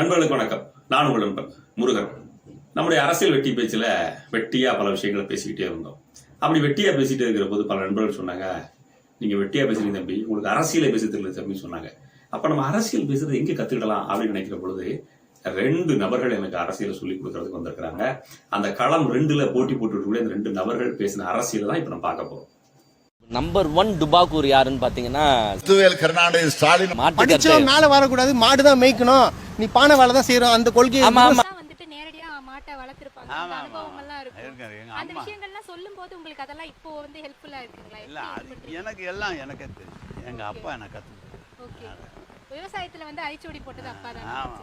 நண்பர்களுக்கு வணக்கம். நான் உங்கள் நண்பன் முருகன். நம்முடைய அரசியல் வெட்டி பேச்சில் வெட்டியாக பல விஷயங்களை பேசிக்கிட்டே இருந்தோம். அப்படி வெட்டியாக பேசிட்டே இருக்கிற போது பல நண்பர்கள் சொன்னாங்க நீங்கள் வெட்டியாக பேசுறீங்க தம்பி. உங்களுக்கு அரசியலை பேச தெரியல தம்பின்னு சொன்னாங்க. அப்போ நம்ம அரசியல் பேசுறது எங்கே கற்றுக்கலாம் அப்படின்னு நினைக்கிற பொழுது ரெண்டு நபர்கள் எனக்கு அரசியலை சொல்லி கொடுக்கறதுக்கு வந்திருக்கிறாங்க. அந்த களம் ரெண்டில் போட்டி போட்டுக்கூடிய இந்த ரெண்டு நபர்கள் பேசின அரசியலை தான் இப்போ நம்ம பார்க்க போகிறோம் நம்பர் ஒன் டுபாக்கூர் யாருன்னு பாத்தீங்கன்னா கருணாநிதி ஸ்டாலின். படிச்சவன் மேல வரக்கூடாது மாடு தான் மேய்க்கணும். நீ பானை வேலை தான் செய்யறோம் அந்த கொள்கை ஆமா ஆமா. வந்துட்டு நேரடியா மாட்டை வளர்த்திருப்பாங்க. அந்த அனுபவம் எல்லாம் இருக்கும். எங்க அந்த அம்மா. விஷயங்கள்லாம் சொல்லும் போது உங்களுக்கு அதெல்லாம் இப்போ வந்து ஹெல்ப்ஃபுல்லா இருக்குங்களா? இல்ல அது எனக்கு எல்லாம் எனக்கு தெரியும். எங்க அப்பா எனக்கு கத்து ஓகே விவசாயத்துல வந்து அரிச்சோடி போட்டது அப்பா தான். ஆமா.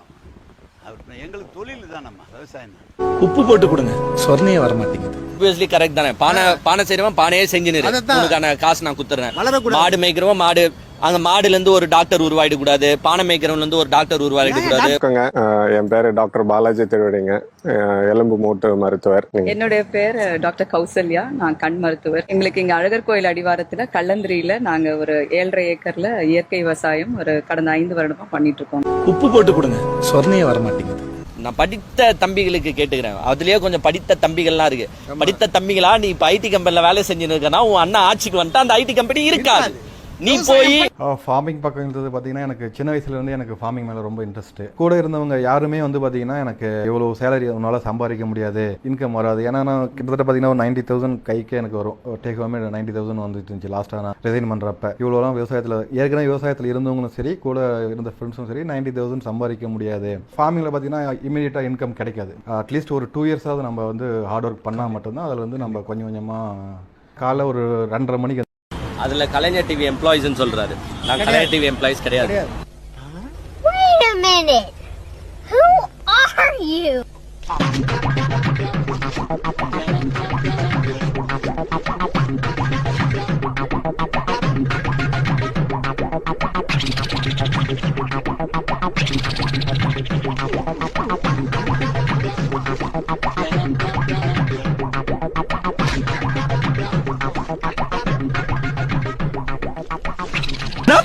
அவர் எங்களுக்கு தொழில் தான் நம்ம விவசாயம் உப்பு போட்டு கொடுங்க. சொர்ணையே வர மாட்டேங்குது ஆப்வியஸ்லி கரெக்ட் தானே. பானை பானை செய்யறவன் பானையே செஞ்சு அதைத்தான். உனக்கான காசு நான் குத்துறேன். மாடு மேய்க்கிறவன் மாடு அங்க மாடுல இருந்து ஒரு டாக்டர் உருவாயிட கூடாது பானை மேய்க்கிறவன்ல இருந்து ஒரு டாக்டர் உருவாயிட கூடாது. வணக்கங்க அஹ் என் பேரு டாக்டர் பாலாஜி திருவடிங்க. அஹ் எலும்பு மூட்டு மருத்துவர். நீங்க என்னுடைய பேர் டாக்டர் கௌசல்யா. நான் கண் மருத்துவர். எங்களுக்கு இங்க அழகர் கோயில் அடிவாரத்துல கல்லந்திரியில நாங்க ஒரு ஏழரை ஏக்கர்ல இயற்கை விவசாயம் ஒரு கடந்த ஐந்து வருடமா பண்ணிட்டு இருக்கோம். உப்பு போட்டு கொடுங்க. சொர்ணையே வர மாட்டேங்குது நான் படித்த தம்பிகளுக்கு கேட்டுக்கிறேன். அதுலயே கொஞ்சம் படித்த தம்பிகள்லாம் இருக்கு. படித்த தம்பிகளா நீ இப்ப ஐடி கம்பெனில வேலை செஞ்சுன்னு இருக்கனா உன் அண்ணா ஆட்சிக்கு வந்துட்டா அந்த ஐடி கம்பெனி இருக்காது. நீ போய் ஃபார்மிங் பக்கம் இருந்தது பார்த்தீங்கன்னா எனக்கு சின்ன வயசுலேருந்து எனக்கு ஃபார்மிங் மேலே ரொம்ப இன்ட்ரெஸ்ட் கூட இருந்தவங்க யாருமே வந்து பார்த்தீங்கன்னா எனக்கு இவ்வளோ சேலரி உன்னால் சம்பாதிக்க முடியாது இன்கம் வராது. ஏன்னா நான் கிட்டத்தட்ட பார்த்தீங்கன்னா ஒரு நைன்டி தௌசண்ட் கைக்கே எனக்கு வரும். டேக் ஹோமே நைன்டி தௌசண்ட் வந்துட்டு இருந்துச்சு. லாஸ்ட்டாக நான் ரிசைன் பண்ணுறப்ப இவ்வளோலாம் விவசாயத்தில் ஏற்கனவே விவசாயத்தில் இருந்தவங்களும் சரி கூட இருந்த ஃப்ரெண்ட்ஸும் சரி நைன்டி தௌசண்ட் சம்பாதிக்க முடியாது. ஃபார்மிங்கில் பார்த்தீங்கன்னா இமீடியட்டாக இன்கம் கிடைக்காது. அட்லீஸ்ட் ஒரு டூ இயர்ஸாவது நம்ம வந்து ஹார்ட் ஒர்க் பண்ணால் மட்டும்தான் அதில் வந்து நம்ம கொஞ்சம் கொஞ்சமாக காலைல ஒரு ரெண்டரை மணிக்கு அதுல கலைஞர் டிவி எம்ப்ளாயிஸ்னு சொல்றாரு நான் கலைஞர் டிவி எம்ப்ளாயிஸ் கிடையாது Wait a minute. Who are you?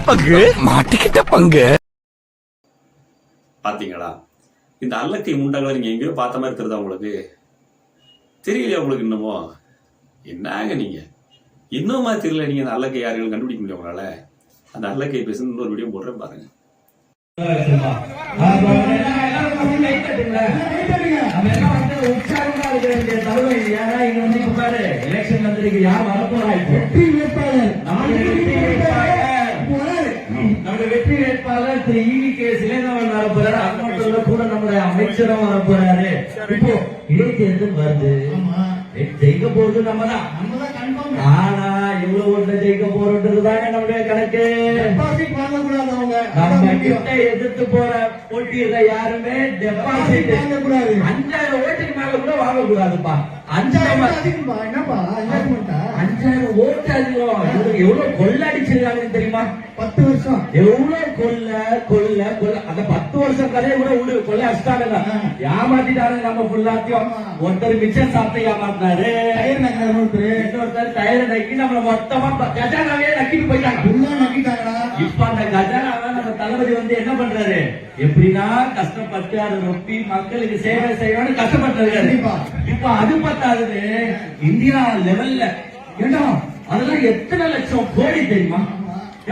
பங்கு? மாட்டிக்கிட்ட பங்கு? பாத்தீங்களா? இந்த அல்லக்கை முண்டங்களை நீங்க எங்கேயோ பார்த்த மாதிரி தெரியுதா உங்களுக்கு? தெரியலையா உங்களுக்கு இன்னமோ என்னங்க நீங்க? இன்னுமா தெரியல நீங்க அந்த அல்லக்கை யாருன்னு கண்டுபிடிக்க முடியும் உங்களால? அந்த அல்லக்கை பேசுன்னு இன்னொரு வீடியோ போடுறேன் பாருங்க வெற்றி வேட்பாளர் திரு ஈவி கே சிலேந்தவன் வர போறாரு அது மட்டும் இல்ல கூட நம்முடைய அமைச்சரும் வர போறாரு இப்போ இடைத்தேர்தல் வருது. ஜெயிக்க போறது நம்ம தான் ஆனா எவ்வளவு ஓட்டுல ஜெயிக்க போறோன்றதுதாங்க நம்முடைய கணக்கு. நம்ம கிட்ட எதிர்த்து போற போட்டியில யாருமே டெபாசிட் அஞ்சாயிரம் ஓட்டுக்கு மேல கூட வாங்க கூடாதுப்பா அஞ்சாயிரம் அஞ்சாயிரம் ஓட்டு அதிகம். இவருக்கு எவ்வளவு கொள்ள அடிச்சிருக்காங்கன்னு தெரியுமா? பத்து வருஷம். எவ்வளவு கொல்ல கொல்ல கொல்ல அந்த பத்து வருஷம் கதையை கூட விடு. கொல்ல அடிச்சிட்டாங்க ஏமாத்திட்டாங்க நம்ம ஃபுல்லாத்தையும் ஒருத்தர் மிச்சம் சாப்பிட்டு ஏமாத்தினாரு. இன்னொருத்தர். டயர் நக்கி நம்மள மொத்தமா கஜானாவே நக்கிட்டு போயிட்டாங்க. இப்ப அந்த நம்ம தளபதி வந்து என்ன பண்றாரு? எப்படின்னா கஷ்டப்பட்டு அதை ரொப்பி மக்களுக்கு சேவை செய்யணும்னு கஷ்டப்பட்டு இப்ப அது பத்தாது இந்தியா லெவல்ல ஏண்டா? அதெல்லாம் எத்தனை லட்சம் கோடி தெரியுமா?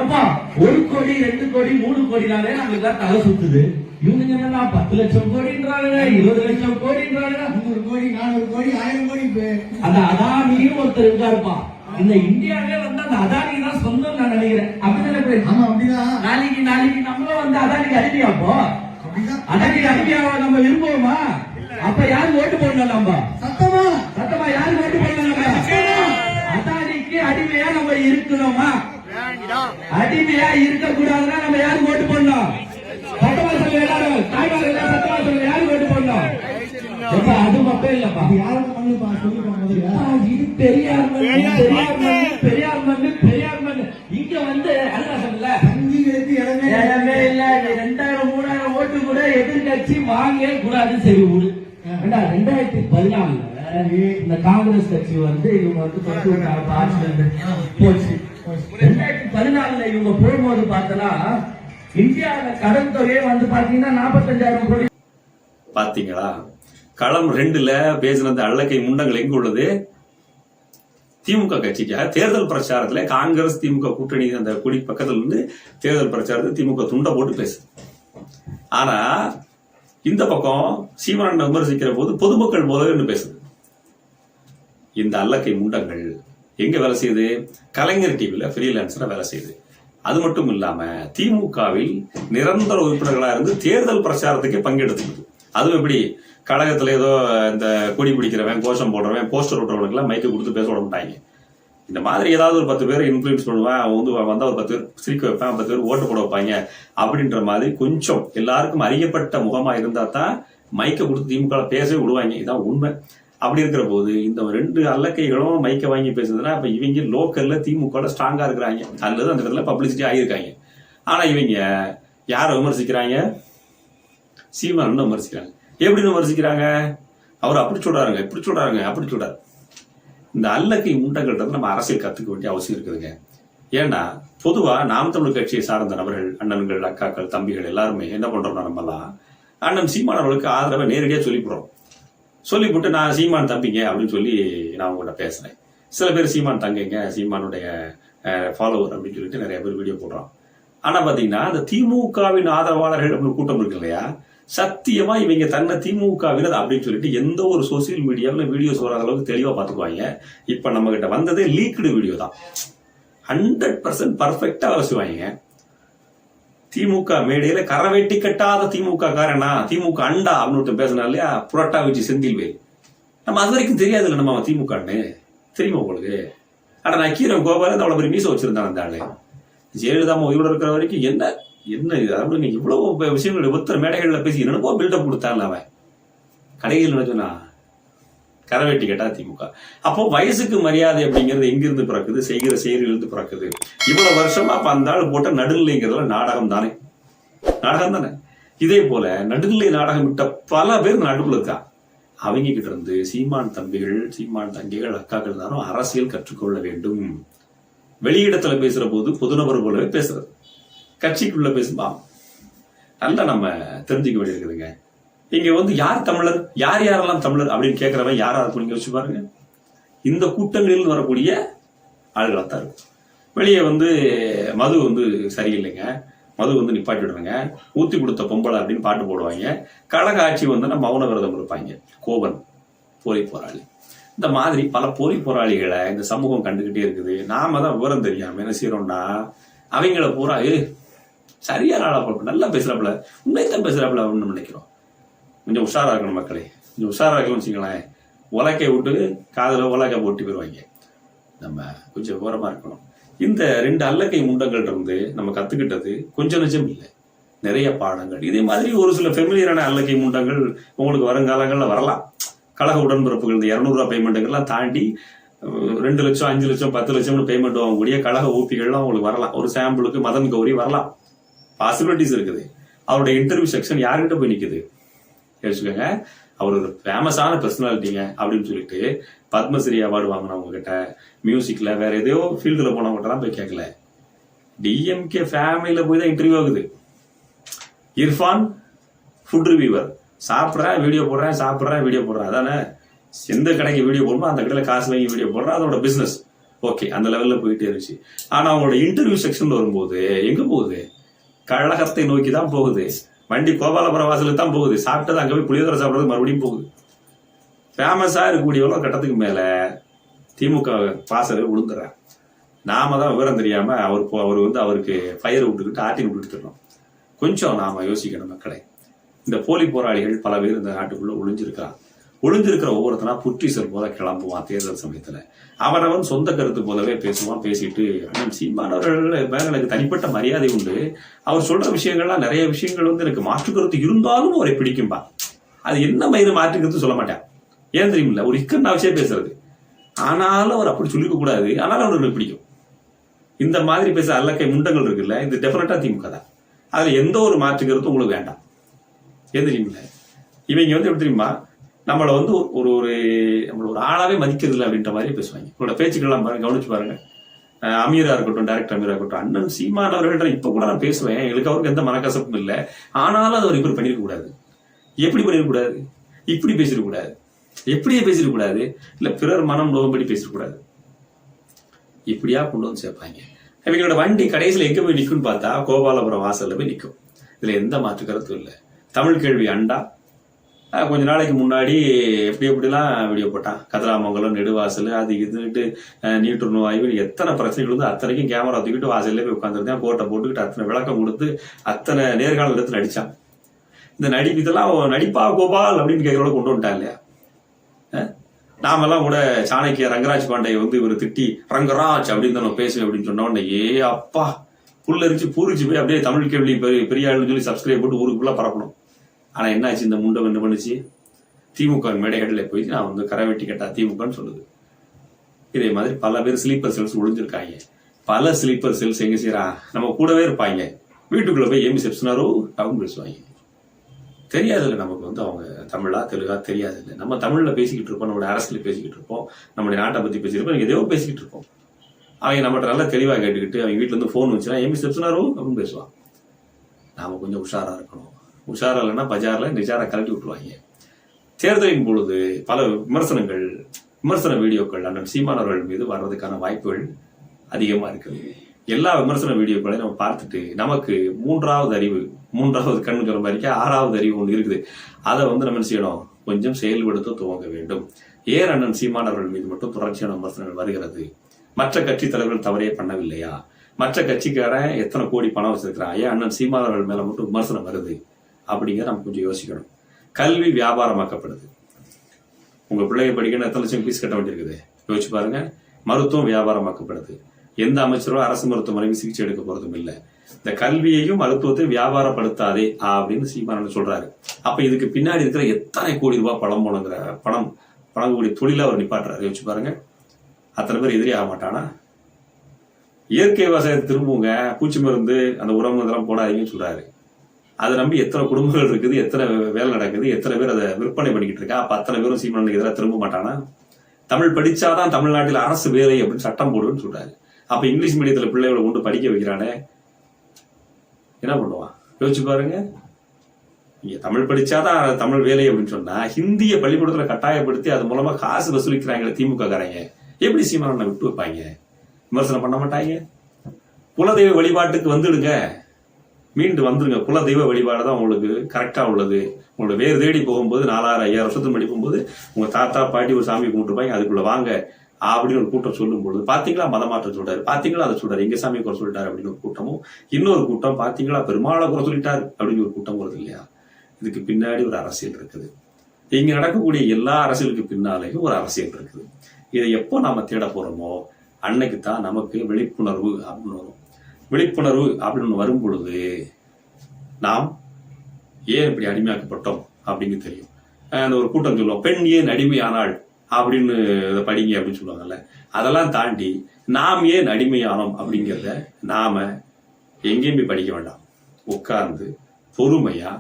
ஏப்பா ஒரு கோடி ரெண்டு கோடி மூணு கோடினாலே நம்மளுக்கு தலை சுத்துது. இவங்க என்னன்னா பத்து லட்சம் கோடின்றாங்க இருபது லட்சம் கோடின்றாங்க நூறு கோடி நானூறு கோடி ஆயிரம் கோடி அந்த அதானியும் ஒருத்தர் இருக்காருப்பா. இந்த இந்தியாவே வந்து அந்த அதானி தான் சொந்தம் நான் நினைக்கிறேன். அப்படிதானே ஆமா அப்படிதான் நாளைக்கு நாளைக்கு நம்மளும் வந்து அதானிக்கு அடிமையா அப்போ அதானிக்கு அடிமையாவா நம்ம விரும்புவோமா? அப்ப யாரு ஓட்டு போடணும் நம்ம? சத்தமா? சத்தமா யாரு ஓட்டு போடணும் நம்ம? அதானிக்கு அடிமையா நம்ம இருக்கணுமா? அடிமையா இருக்க கூடாதுன்னா நம்ம யாரு ஓட்டு போடணும்? சத்தமா சொல்லுங்க எல்லாரும். தாய்மார்கள் எல்லாம் சத்தமா சொல்லுங்க. யாரு ஓட்டு போடணும்? அது மட்டும் இல்லப்பா. இது பெரியார் பெரியார் வாங்கவே கூடாது சரி விடு. ரெண்டாயிரத்தி பதினாலுல இந்த காங்கிரஸ் கட்சி வந்து இவங்க வந்து தொட்டு போச்சு. ரெண்டாயிரத்தி பதினாலுல இவங்க போகும்போது பார்த்தனா இந்தியாவில கடன் தொகையே வந்து பாத்தீங்கன்னா நாற்பத்தஞ்சாயிரம் கோடி. பாத்தீங்களா? களம் ரெண்டுல பேசின அந்த அள்ளக்கை முண்டங்கள் எங்க உள்ளது? திமுக கட்சிக்காக தேர்தல் பிரச்சாரத்துல காங்கிரஸ் திமுக கூட்டணி அந்த குடி பக்கத்துல இருந்து தேர்தல் பிரச்சாரத்தை திமுக துண்டை போட்டு பேசு ஆனா இந்த பக்கம் சீமானன் விமர்சிக்கிற போது பொதுமக்கள் போலன்னு பேசுது. இந்த அல்லக்கை முண்டங்கள் எங்க வேலை செய்யுது? கலைஞர் டிவியில ஃப்ரீலான்ஸரா வேலை செய்யுது. அது மட்டும் இல்லாம திமுகவில் நிரந்தர உறுப்பினர்களா இருந்து தேர்தல் பிரச்சாரத்துக்கே பங்கெடுத்துக்குது அதுவும் எப்படி? கழகத்துல ஏதோ இந்த கொடி பிடிக்கிறவன் கோஷம் போடுறவன் போஸ்டர் ஓட்டுறவனுக்கு எல்லாம் மைக்கு கொடுத்து பேச விட மாட்டாங்க. இந்த மாதிரி ஏதாவது ஒரு பத்து பேர் இன்ஃப்ளூயன்ஸ் பண்ணுவேன். அவன் வந்து வந்தா ஒரு பத்து பேர் சிரிக்க வைப்பேன் பத்து பேர் ஓட்டு போட வைப்பாங்க அப்படின்ற மாதிரி கொஞ்சம் எல்லாருக்கும் அறியப்பட்ட முகமா இருந்தா தான் மைக்கை கொடுத்து திமுக பேசவே விடுவாங்க. இதான் உண்மை. அப்படி இருக்கிற போது இந்த ரெண்டு அல்லக்கைகளும் மைக்கை வாங்கி பேசுதுன்னா இப்ப இவங்க லோக்கல்ல திமுக ஸ்ட்ராங்கா இருக்கிறாங்க. அல்லது அந்த இடத்துல பப்ளிசிட்டி ஆகியிருக்காங்க. ஆனா இவங்க யாரை விமர்சிக்கிறாங்க? சீமானன் விமர்சிக்கிறாங்க. எப்படி விமர்சிக்கிறாங்க? அவர் அப்படி சொல்றாருங்க இப்படி சொல்றாருங்க அப்படி சொல்றாரு. இந்த அல்லக்கை முண்டங்கள்ன்றது நம்ம அரசியல் கத்துக்க வேண்டிய அவசியம் இருக்குதுங்க. ஏன்னா பொதுவா நாம் தமிழ் கட்சியை சார்ந்த நபர்கள் அண்ணன்கள் அக்காக்கள் தம்பிகள் எல்லாருமே என்ன பண்றோம்னா நம்மலாம் அண்ணன் சீமான் அவர்களுக்கு ஆதரவை நேரடியாக சொல்லிவிடுறோம். சொல்லிவிட்டு நான் சீமான் தம்பிங்க அப்படின்னு சொல்லி நான் உங்கள்கிட்ட பேசுறேன். சில பேர் சீமான் தங்கைங்க சீமானுடைய ஃபாலோவர் அப்படின்னு சொல்லிட்டு நிறைய பேர் வீடியோ போடுறோம் ஆனால் பார்த்தீங்கன்னா இந்த திமுகவின் ஆதரவாளர்கள் அப்படின்னு கூட்டம் இருக்கு இல்லையா? சத்தியமா இவங்க தன்னை திமுகவினர் அப்படின்னு சொல்லிட்டு எந்த ஒரு சோசியல் மீடியாவில் வீடியோஸ் வராத அளவுக்கு தெளிவா பாத்துக்குவாங்க இப்ப நம்ம கிட்ட வந்ததே லீக்டு வீடியோ தான். ஹண்ட்ரட் பர்சன்ட் பர்ஃபெக்டா வேலை திமுக மேடையில கரவேட்டி கட்டாத திமுக காரனா திமுக அண்டா அப்படின்னு ஒருத்தன் பேசினா இல்லையா? புரட்டா வச்சு செந்தில்வேல். நம்ம அது வரைக்கும் தெரியாது இல்லை நம்ம திமுகன்னு. தெரியுமா உங்களுக்கு? ஆனா நக்கீரன் கோபாலன் அவ்வளவு பெரிய மீச வச்சிருந்தான் அந்த ஆளு. ஜெயலலிதா அம்மா உயிரோட இருக்கிற வரைக்கும் என்ன என்ன இது? அதாவது இவ்வளவு விஷயங்கள் ஒருத்தர் மேடைகளில் பேசி என்னென்னமோ பில்டப் கொடுத்தான்ல அவன். கடைகள் நினைச்சுனா கரவேட்டி கேட்டா திமுக. அப்போ வயசுக்கு மரியாதை அப்படிங்கிறது எங்கிருந்து பிறக்குது? செய்கிற செயலிலிருந்து பிறக்குது. இவ்வளவு வருஷமா அப்ப அந்த ஆள் போட்ட நடுநிலைங்கிறதுல நாடகம் தானே. நாடகம் தானே. இதே போல நடுநிலை நாடகம் விட்ட பல பேர் நடுவில் இருக்கா? அவங்க கிட்ட இருந்து சீமான் தம்பிகள் சீமான் தங்கிகள் அக்காக்கள் தானும் அரசியல் கற்றுக்கொள்ள வேண்டும். வெளியிடத்துல பேசுற போது பொதுநபர் போலவே பேசுறது. கட்சிக்குள்ள பேசுமா நல்லா நம்ம தெரிஞ்சுக்க வேண்டியிருக்குதுங்க. இங்க வந்து யார் தமிழர்? யார் யாரெல்லாம் தமிழர் அப்படின்னு கேட்கிறவன் யாரா இருக்கும் நீங்க வச்சு பாருங்க. இந்த கூட்டங்களில் வரக்கூடிய ஆளுகளாக தான் இருக்கும். வெளியே வந்து மது வந்து சரியில்லைங்க. மது வந்து நிப்பாட்டி விடுறாங்க ஊத்தி கொடுத்த பொம்பளை அப்படின்னு பாட்டு போடுவாங்க. கழக ஆட்சி வந்து மௌன விரதம் இருப்பாங்க. கோவன் போலி போராளி. இந்த மாதிரி பல போலி போராளிகளை இந்த சமூகம் கண்டுகிட்டே இருக்குது. நாம தான் விவரம் தெரியாம என்ன செய்யறோம்னா அவங்கள பூரா சரியான ஆளா பார்ப்போம் நல்லா பேசுறாப்புல உண்மைத்தான் பேசுறாப்புல அப்படின்னு நினைக்கிறோம். கொஞ்சம் உஷாரா இருக்கணும் மக்களே. கொஞ்சம் உஷாரா இருக்கணும்னு வச்சுங்களேன் உலக்கை விட்டு காதில் உலக்கை போட்டு போயிடுவாங்க நம்ம கொஞ்சம் ஓரமா இருக்கணும். இந்த ரெண்டு அல்லக்கை முண்டங்கள் இருந்து நம்ம கத்துக்கிட்டது கொஞ்சம் நிஜம் இல்லை. நிறைய பாடங்கள். இதே மாதிரி ஒரு சில ஃபெமிலியரான அல்லக்கை முண்டங்கள் உங்களுக்கு வருங்காலங்களில் வரலாம். கழக உடன்பிறப்புகள் இந்த இரநூறுவா பேமெண்ட்டுகள்லாம் தாண்டி ரெண்டு லட்சம் அஞ்சு லட்சம் பத்து லட்சம்னு பேமெண்ட் வாங்கக்கூடிய கழக ஊப்பிகள்லாம் உங்களுக்கு வரலாம். ஒரு சாம்பிளுக்கு மதன் கௌரி வரலாம். பாசிபிலிட்டிஸ் இருக்குது. அவருடைய இன்டர்வியூ செக்ஷன் யார்கிட்ட போய் நிற்குது யோசிச்சுக்கோங்க அவர் ஒரு ஃபேமஸான பர்சனாலிட்டிங்க அப்படின்னு சொல்லிட்டு பத்மஸ்ரீ அவார்டு வாங்கினவங்க கிட்ட மியூசிக்ல வேற எதையோ ஃபீல்டில் போனவங்க கிட்ட போய் கேட்கல டிஎம்கே ஃபேமிலியில் போய் தான் இன்டர்வியூ ஆகுது. இர்ஃபான் ஃபுட் ரிவியூவர் சாப்பிட்றேன் வீடியோ போடுறேன் சாப்பிட்றேன் வீடியோ போடுறேன். அதானே? எந்த கடைக்கு வீடியோ போடுமோ அந்த கடையில் காசு வாங்கி வீடியோ போடுறேன். அதோட பிஸ்னஸ் ஓகே அந்த லெவலில் போயிட்டே இருந்துச்சு. ஆனால் அவங்களோட இன்டர்வியூ செக்ஷன்ல வரும்போது எங்கே போகுது? கழகத்தை நோக்கி தான் போகுது. வண்டி கோபாலபுரம் வாசலுக்கு தான் போகுது. சாப்பிட்டது அங்கே போய் புளியோதரை சாப்பிட்றது மறுபடியும் போகுது. ஃபேமஸாக இருக்கக்கூடிய கட்டத்துக்கு மேலே திமுக பாசல் விழுந்துடுறார் நாம தான் விவரம் தெரியாமல் அவர் போ- அவர் வந்து அவருக்கு ஃபயர் விட்டுக்கிட்டு ஆட்டி விட்டுட்டு கொஞ்சம் நாம யோசிக்கணும் மக்களை. இந்த போலி போராளிகள் பல பேர் இந்த நாட்டுக்குள்ளே ஒளிஞ்சிருக்கான் ஒளிஞ்சிருக்கிற ஒவ்வொருத்தனா புற்றீசல் போல கிளம்புவான் தேர்தல் சமயத்துல. அவனவன் சொந்த கருத்து போலவே பேசுவான் பேசிட்டு அண்ணன் சீமானவர்கள் மேல எனக்கு தனிப்பட்ட மரியாதை உண்டு. அவர் சொல்ற விஷயங்கள்லாம் நிறைய விஷயங்கள் வந்து எனக்கு மாற்று கருத்து இருந்தாலும் அவரை பிடிக்கும்பா. அது என்ன மயிறு மாற்று கருத்து சொல்ல மாட்டேன். ஏன் தெரியுமில்ல? ஒரு இக்கன்னா விஷயம் பேசுறது. ஆனாலும் அவர் அப்படி சொல்லிக்க கூடாது. ஆனாலும் அவருக்கு பிடிக்கும். இந்த மாதிரி பேச அல்லக்கை முண்டங்கள் இருக்குல்ல? இது டெஃபினட்டா திமுக தான். அதுல எந்த ஒரு மாற்று கருத்தும் உங்களுக்கு வேண்டாம். ஏன் தெரியுமில்ல? இவங்க வந்து எப்படி தெரியுமா? நம்மளை வந்து ஒரு- ஒரு நம்மளை ஒரு ஆளாவே மதிக்கிறது இல்லை அப்படின்ற மாதிரி பேசுவாங்க. உங்களோட பேச்சுக்கெல்லாம் பாருங்க கவனிச்சு பாருங்க. அமீரா இருக்கட்டும் டேரக்டர் அமீரா இருக்கட்டும் அண்ணன் சீமான் அவர்கள்ட்ட இப்ப கூட நான் பேசுவேன். எங்களுக்கு அவருக்கு எந்த மனக்கசப்பும் இல்லை. ஆனாலும் அதை அவர் இப்படி பண்ணிருக்க கூடாது. எப்படி பண்ணிடக்கூடாது இப்படி பேசிடக்கூடாது எப்படியே பேசிடக்கூடாது இல்ல பிறர் மனம் நோகும்படி பேசிடக்கூடாது இப்படியா கொண்டு வந்து சேர்ப்பாங்க. இவங்களோட வண்டி கடைசியில் எங்க போய் நிற்கும்னு பார்த்தா கோபாலபுரம் வாசல்ல போய் நிற்கும் இதுல எந்த மாற்று கருத்தும் இல்லை. தமிழ் கேள்வி அண்டா கொஞ்ச நாளைக்கு முன்னாடி எப்படி எப்படிலாம் வீடியோ போட்டான். கதிராமங்கலம் நெடுவாசல் அது இதுன்னுட்டு நீட்டு ஆய்வு. எத்தனை பிரச்சனைகள் வந்து அத்தனைக்கும் கேமரா தூக்கிட்டு வாசல்ல போய் உட்காந்துருந்தேன் கோட்டை போட்டுக்கிட்டு அத்தனை விளக்கம் கொடுத்து அத்தனை நேர்காணல் எடுத்து நடித்தான் இந்த நடிப்பு இதெல்லாம் நடிப்பா கோபால் அப்படின்னு கேட்குறோட கொண்டு வந்துட்டான் இல்லையா? நாமெல்லாம் கூட சாணக்கிய ரங்கராஜ் பாண்டே வந்து இவர் திட்டி ரங்கராஜ் அப்படின்னு தான் நான் பேசுவேன் அப்படின்னு சொன்ன உடனே ஏ அப்பா. புல்லரிச்சு பூரிச்சு போய் அப்படியே தமிழ் கேள்வி பெரிய பெரிய ஆளுன்னு சொல்லி சப்ஸ்கிரைப் போட்டு ஊருக்குள்ள பரப்பணும். ஆனால் என்ன ஆச்சு இந்த முண்டம் என்ன பண்ணுச்சு? திமுக மேடைகளில் போய் நான் வந்து கரை வெட்டி கட்டா திமுகன்னு சொல்லுது. இதே மாதிரி பல பேர் ஸ்லீப்பர் செல்ஸ் ஒழிஞ்சிருக்காங்க பல ஸ்லீப்பர் செல்ஸ் எங்கே செய்யறான் நம்ம கூடவே இருப்பாங்க. வீட்டுக்குள்ளே போய் ஏமி செப்சனாரோ அவங்க பேசுவாங்க. தெரியாதுல்ல நமக்கு வந்து அவங்க தமிழா தெலுங்கா தெரியாதுல்ல. நம்ம தமிழில் பேசிக்கிட்டு இருப்போம் நம்மளுடைய அரசியல் பேசிக்கிட்டு இருப்போம் நம்மளுடைய நாட்டை பற்றி பேசியிருப்போம் எதையோ பேசிக்கிட்டு இருப்போம். அவங்க நம்மகிட்ட நல்லா தெளிவாக கேட்டுக்கிட்டு அவங்க வீட்டில் இருந்து ஃபோன் வச்சுனா ஏமி செப்சனாரோ அப்படின்னு பேசுவான் நாம் கொஞ்சம் உஷாராக இருக்கணும். உஷாரா இல்லைன்னா பஜாரில் நிஜாரை கலட்டி விட்டுருவாங்க. தேர்தலின் பொழுது பல விமர்சனங்கள் விமர்சன வீடியோக்கள் அண்ணன் சீமானவர்கள் மீது வர்றதுக்கான வாய்ப்புகள் அதிகமாக இருக்குது. எல்லா விமர்சன வீடியோக்களையும் நம்ம பார்த்துட்டு நமக்கு மூன்றாவது அறிவு மூன்றாவது கண்ணுங்கிற மாதிரிக்கு ஆறாவது அறிவு ஒன்று இருக்குது. அதை வந்து நம்ம என்ன செய்யணும்? கொஞ்சம் செயல்படுத்த துவங்க வேண்டும். ஏன் அண்ணன் சீமானவர்கள் மீது மட்டும் தொடர்ச்சியான விமர்சனங்கள் வருகிறது? மற்ற கட்சி தலைவர்கள் தவறே பண்ணவில்லையா? மற்ற கட்சிக்காரன் எத்தனை கோடி பணம் வச்சிருக்கிறான்? ஏன் அண்ணன் சீமானவர்கள் மேல மட்டும் விமர்சனம் வருது? அப்படிங்கிறத நம்ம கொஞ்சம் யோசிக்கணும். கல்வி வியாபாரமாக்கப்படுது. உங்க பிள்ளைங்க படிக்கணும் எத்தனை லட்சம் ஃபீஸ் கட்ட வேண்டியிருக்குது? யோசிச்சு பாருங்க. மருத்துவம் வியாபாரமாக்கப்படுது. எந்த அமைச்சரும் அரசு மருத்துவமனைக்கு சிகிச்சை எடுக்க போறதும் இல்லை. இந்த கல்வியையும் மருத்துவத்தையும் வியாபாரப்படுத்தாதே அப்படின்னு சீமானன் சொல்றாரு. அப்ப இதுக்கு பின்னாடி இருக்கிற எத்தனை கோடி ரூபாய் பணம் போனங்கிற பணம் பணக்கூடிய தொழில அவர் நிப்பாட்டுறாரு. யோசிச்சு பாருங்க. அத்தனை பேர் எதிரி ஆக மாட்டானா? இயற்கை விவசாயத்தை திரும்புங்க. பூச்சி மருந்து அந்த உரம் இதெல்லாம் போடாதீங்கன்னு சொல்றாரு. அதை நம்பி எத்தனை குடும்பங்கள் இருக்குது எத்தனை வேலை நடக்குது எத்தனை பேர் அதை விற்பனை பண்ணிக்கிட்டு இருக்கா? அப்ப அத்தனை பேரும் சீமானுக்கு எதிராக திரும்ப மாட்டானா? தமிழ் படிச்சாதான் தமிழ்நாட்டில் அரசு வேலை அப்படின்னு சட்டம் போடுன்னு சொல்றாரு. அப்ப இங்கிலீஷ் மீடியத்துல பிள்ளைகளை கொண்டு படிக்க வைக்கிறானே. என்ன பண்ணுவான்? யோசிச்சு பாருங்க. நீங்க தமிழ் படிச்சாதான் தமிழ் வேலை அப்படின்னு சொன்னா ஹிந்திய பள்ளிக்கூடத்துல கட்டாயப்படுத்தி அது மூலமா காசு வசூலிக்கிறாங்களே திமுக காரங்க எப்படி சீமானனை விட்டு வைப்பாங்க? விமர்சனம் பண்ண மாட்டாங்க? குலதெய்வ வழிபாட்டுக்கு வந்துடுங்க. மீண்டு வந்துருங்க. குலதெய்வ வழிபாடு தான் உங்களுக்கு கரெக்டாக உள்ளது. உங்களோட வேறு தேடி போகும்போது நாலாயிரம் ஐயாயிரம் வருஷத்துக்கு முன்னாடி போகும்போது உங்கள் தாத்தா பாட்டி ஒரு சாமி கும்பிட்டுருப்பாங்க. அதுக்குள்ள வாங்க அப்படின்னு ஒரு கூட்டம் சொல்லும் பொழுது பார்த்தீங்களா மதமாற்றம் சொல்றாரு பார்த்தீங்களா அதை சொல்றாரு எங்க சாமி குறை சொல்லிட்டாரு அப்படின்னு ஒரு கூட்டமும் இன்னொரு கூட்டம் பார்த்தீங்களா பெருமாளை குறை சொல்லிட்டாரு அப்படின்னு ஒரு கூட்டம் வருது இல்லையா? இதுக்கு பின்னாடி ஒரு அரசியல் இருக்குது. இங்க நடக்கக்கூடிய எல்லா அரசியலுக்கு பின்னாலேயும் ஒரு அரசியல் இருக்குது. இதை எப்போ நாம தேட போறோமோ அன்னைக்கு தான் நமக்கு விழிப்புணர்வு அப்படின்னு வரும். விழிப்புணர்வு அப்படின்னு வரும் பொழுது நாம் ஏன் இப்படி அடிமையாக்கப்பட்டோம் அப்படின்னு தெரியும். அந்த ஒரு கூட்டம் சொல்லுவோம் பெண் ஏன் அடிமையானாள்? அப்படின்னு இதை படிங்க அப்படின்னு சொல்லுவாங்கல்ல. அதெல்லாம் தாண்டி நாம் ஏன் அடிமையானோம் அப்படிங்கிறத நாம எங்கேயும் போய் படிக்க வேண்டாம். உட்கார்ந்து பொறுமையா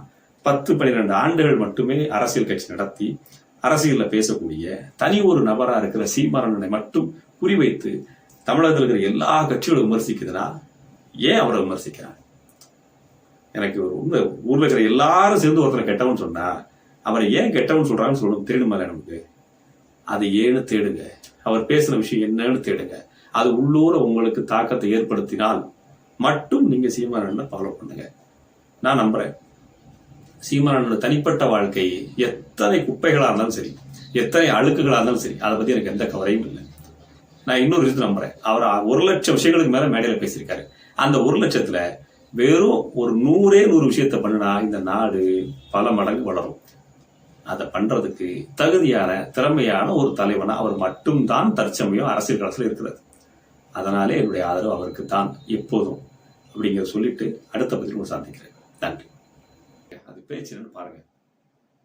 பத்து பன்னிரெண்டு ஆண்டுகள் மட்டுமே அரசியல் கட்சி நடத்தி அரசியல்ல பேசக்கூடிய தனி ஒரு நபரா இருக்கிற சீமானனை மட்டும் குறிவைத்து தமிழகத்தில் இருக்கிற எல்லா கட்சிகளும் விமர்சிக்குதுன்னா ஏன் அவரை விமர்சிக்கிறான் எனக்கு ஒரு உண்மை ஊர்ல இருக்கிற எல்லாரும் சேர்ந்து ஒருத்தரை கெட்டவன் சொன்னா அவரை ஏன் கெட்டவன் சொல்றாங்கன்னு சொல்லணும் தெரியணுமா நமக்கு? அது ஏன்னு தேடுங்க. அவர் பேசின விஷயம் என்னன்னு தேடுங்க. அது உள்ளூர உங்களுக்கு தாக்கத்தை ஏற்படுத்தினால் மட்டும் நீங்க சீமானண்ண ஃபாலோ பண்ணுங்க. நான் நம்புறேன். சீமானண்ணோட தனிப்பட்ட வாழ்க்கை எத்தனை குப்பைகளா இருந்தாலும் சரி எத்தனை அழுக்குகளா இருந்தாலும் சரி அதை பத்தி எனக்கு எந்த கவலையும் இல்லை. நான் இன்னொரு விஷயத்தை நம்புறேன். அவர் ஒரு லட்சம் விஷயங்களுக்கு மேல மேடையில பேசியிருக்காரு. அந்த ஒரு லட்சத்தில் வெறும் ஒரு நூறே நூறு விஷயத்த பண்ணுனா இந்த நாடு பல மடங்கு வளரும். அதை பண்ணுறதுக்கு தகுதியான திறமையான ஒரு தலைவனாக அவர் மட்டும்தான் தற்சமயம் அரசியல் களத்தில் இருக்கிறது அதனாலே என்னுடைய ஆதரவு அவருக்கு தான் எப்போதும் அப்படிங்கிறத சொல்லிட்டு அடுத்த பதில் சந்திக்கிறேன். நன்றி. அது பேச்சு பாருங்கள்